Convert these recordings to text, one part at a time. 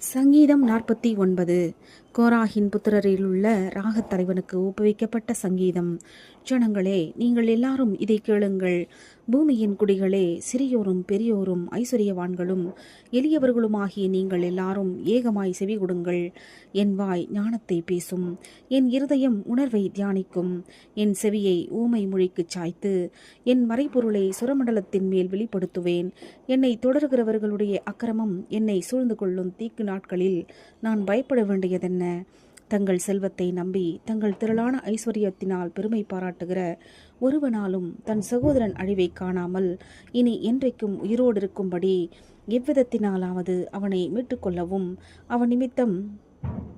சங்கீதம் நாற்பத்தி ஒன்பது. கோராகின் புத்திரரில் உள்ள ராகத் தலைவனுக்கு ஒப்புவிக்கப்பட்ட சங்கீதம். ஜனங்களே நீங்கள் எல்லாரும் இதை கேளுங்கள். பூமியின் குடிகளே சிறியோரும் பெரியோரும் ஐஸ்வர்யவான்களும் எளியவர்களுமாகிய நீங்கள் எல்லாரும் ஏகமாய் செவி கொடுங்கள். என் வாய் ஞானத்தை பேசும். என் இருதயம் உணர்வை தியானிக்கும். என் செவியை ஊமை மொழிக்குச் சாய்த்து என் மறைபொருளை சுரமண்டலத்தின் மேல் வெளிப்படுத்துவேன். என்னை தொடர்கிறவர்களுடைய அக்கிரமம் என்னை சூழ்ந்து கொள்ளும் தீக்கு நாட்களில் நான் பயப்பட வேண்டியதென்ன? தங்கள் செல்வத்தை நம்பி தங்கள் திரளான ஐஸ்வர்யத்தினால் பெருமை பாராட்டுகிற ஒருவனாலும் தன் சகோதரன் அழிவை காணாமல் இனி என்றைக்கும் உயிரோடு இருக்கும்படி எவ்விதத்தினாலாவது அவனை மீட்டுக்கொள்ளவும் அவன் நிமித்தம்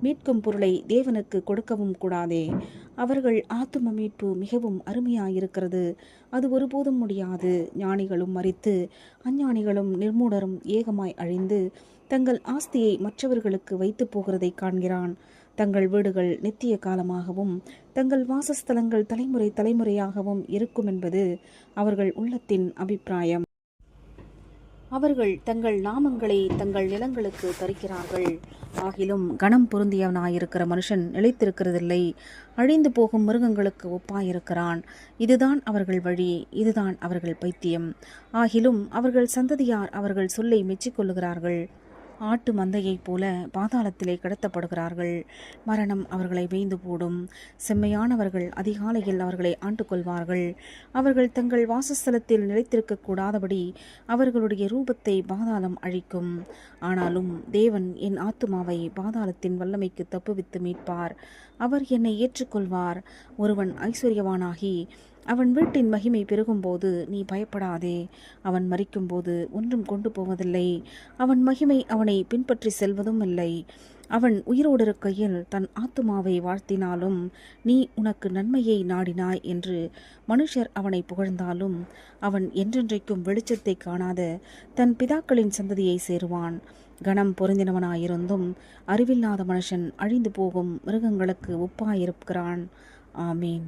மீட்கும் பொருளை தேவனுக்கு கொடுக்கவும் கூடாதே. அவர்கள் ஆத்தும மீட்பு மிகவும் அருமையாயிருக்கிறது. அது ஒருபோதும் முடியாது. ஞானிகளும் மறித்து அஞ்ஞானிகளும் நிர்மூடரும் ஏகமாய் அழிந்து தங்கள் ஆஸ்தியை மற்றவர்களுக்கு வைத்து போகிறதை காண்கிறான். தங்கள் வீடுகள் நித்திய காலமாகவும் தங்கள் வாசஸ்தலங்கள் தலைமுறை தலைமுறையாகவும் இருக்கும் என்பது அவர்கள் உள்ளத்தின் அபிப்பிராயம். அவர்கள் தங்கள் நாமங்களை தங்கள் நிலங்களுக்கு தரிக்கிறார்கள் ஆகிலும் கணம் பொருந்தியவனாயிருக்கிற மனுஷன் நிலைத்திருக்கிறதில்லை. அழிந்து போகும் மிருகங்களுக்கு ஒப்பாயிருக்கிறான். இதுதான் அவர்கள் வழி இதுதான் அவர்கள் பைத்தியம். ஆகிலும் அவர்கள் சந்ததியார் அவர்கள் சொல்லை மெச்சிக்கொள்ளுகிறார்கள். ஆட்டு மந்தையைப் போல பாதாளத்திலே கடத்தப்படுகிறார்கள். மரணம் அவர்களை வேய்ந்து போடும். செம்மையானவர்கள் அதிகாலையில் அவர்களை ஆண்டு கொள்வார்கள் அவர்கள் தங்கள் வாசஸ்தலத்தில் நிலைத்திருக்க கூடாதபடி அவர்களுடைய ரூபத்தை பாதாளம் அழிக்கும். ஆனாலும் தேவன் என் ஆத்துமாவை பாதாளத்தின் வல்லமைக்கு தப்புவித்து மீட்பார். அவர் என்னை ஏற்றுக்கொள்வார். ஒருவன் ஐஸ்வர்யவானாகி அவன் வீட்டின் மகிமை பெருகும்போது நீ பயப்படாதே. அவன் மறிக்கும்போது ஒன்றும் கொண்டு போவதில்லை. அவன் மகிமை அவனை பின்பற்றி செல்வதும் இல்லை. அவன் உயிரோடு இருக்கையில் தன் ஆத்துமாவை வாழ்த்தினாலும் நீ உனக்கு நன்மையை நாடினாய் என்று மனுஷர் அவனை புகழ்ந்தாலும் அவன் என்றென்றைக்கும் வெளிச்சத்தை காணாத தன் பிதாக்களின் சந்ததியை சேருவான். கணம் பொருந்தினவனாயிருந்தும் அறிவில்லாத மனுஷன் அழிந்து போகும் மிருகங்களுக்கு ஒப்பாயிருக்கிறான். ஆமீன்.